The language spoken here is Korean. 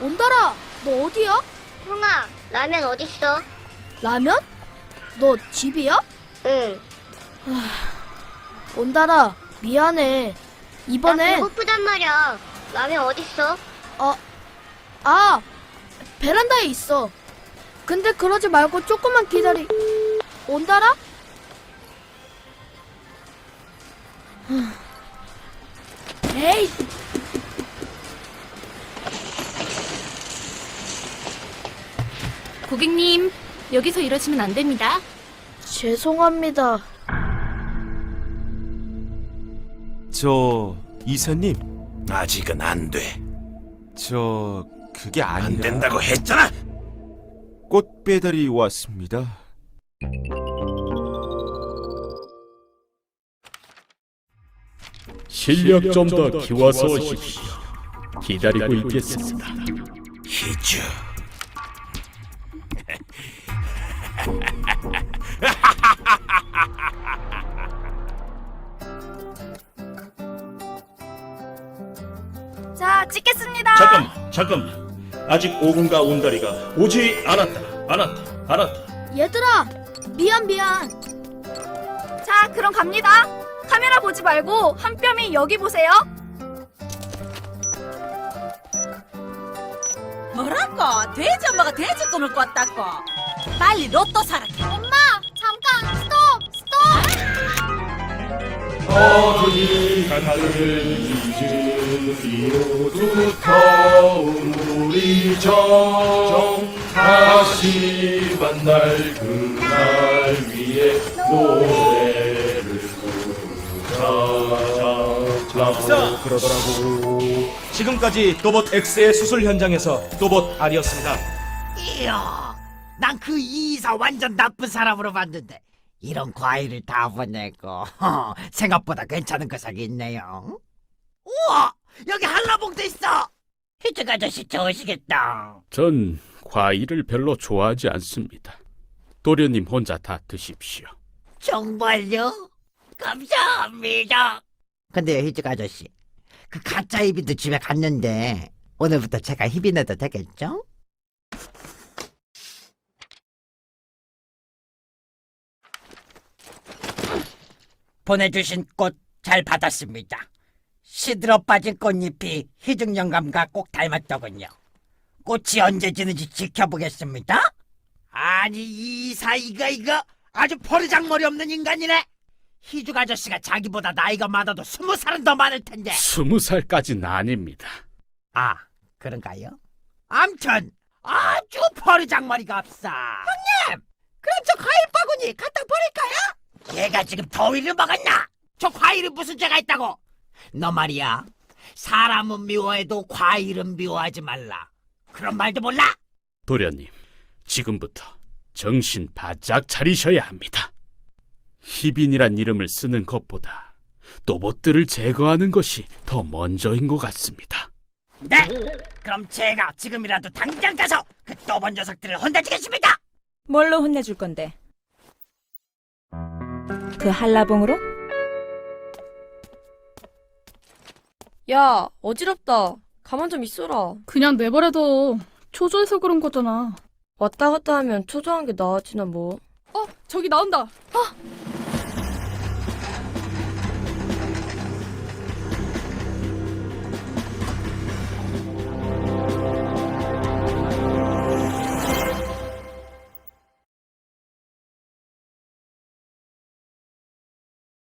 온달아, 너 어디야? 형아, 라면 어딨어? 라면? 너 집이야? 응. 온달아, 미안해. 나 이번엔 배고프단 말이야. 라면 어딨어? 아 베란다에 있어. 근데 그러지 말고 조금만 기다리. 온달아? 에이, 고객님, 여기서 이러시면 안 됩니다. 죄송합니다. 저 이사님, 아직은 안 돼. 저 그게 아니라 안 된다고 했잖아. 꽃 배달이 왔습니다. 실력 좀 더 키워서 오십시오. 기다리고 있겠습니다. 희주. 자, 찍겠습니다. 잠깐만, 잠깐만. 아직 오군가 온다리가 오지 않았다, 않았다, 않았다. 얘들아, 미안 미안. 자, 그럼 갑니다. 카메라 보지 말고 한 뼘이 여기 보세요. 뭐라고? 돼지 엄마가 돼지 꿈을 꿨다고? 빨리 로또 사라. 스톱! 어디 간들 잊으리오 두터운 우리 정 다시 만날 그날 위해 노래를 부르자! 그러더라고 지금까지 또봇 X의 수술 현장에서 또봇 R이었습니다. 이야, 난그 이사 완전 나쁜 사람으로 봤는데 이런 과일을 다 보내고 생각보다 괜찮은 거sak이 있네요. 우와, 여기 한라봉도 있어. 희죽 아저씨 좋으시겠다. 전 과일을 별로 좋아하지 않습니다. 도련님 혼자 다 드십시오. 정말요? 감사합니다. 근데 희죽 아저씨, 그 가짜 히비도 집에 갔는데 오늘부터 제가 히비 내도 되겠죠? 보내주신 꽃 잘 받았습니다. 시들어 빠진 꽃잎이 희죽 영감과 꼭 닮았더군요. 꽃이 언제 지는지 지켜보겠습니다. 아니 이 사이가 이거 아주 버르장머리 없는 인간이네. 희죽 아저씨가 자기보다 나이가 많아도 스무 살은 더 많을 텐데. 스무 살까지는 아닙니다. 아 그런가요? 암튼 아주 버르장머리가 없어. 형님, 그럼 저 과일 바구니 갖다 버릴까요? 얘가 지금 더위를 먹었나? 저 과일이 무슨 죄가 있다고? 너 말이야. 사람은 미워해도 과일은 미워하지 말라. 그런 말도 몰라? 도련님, 지금부터 정신 바짝 차리셔야 합니다. 희빈이란 이름을 쓰는 것보다 또봇들을 제거하는 것이 더 먼저인 것 같습니다. 네. 그럼 제가 지금이라도 당장 가서 그 또번 녀석들을 혼내주겠습니다. 뭘로 혼내줄 건데? 그 한라봉으로? 야, 어지럽다. 가만 좀 있어라. 그냥 내버려둬. 초조해서 그런 거잖아. 왔다 갔다 하면 초조한 게 나아지나 뭐. 어, 저기 나온다.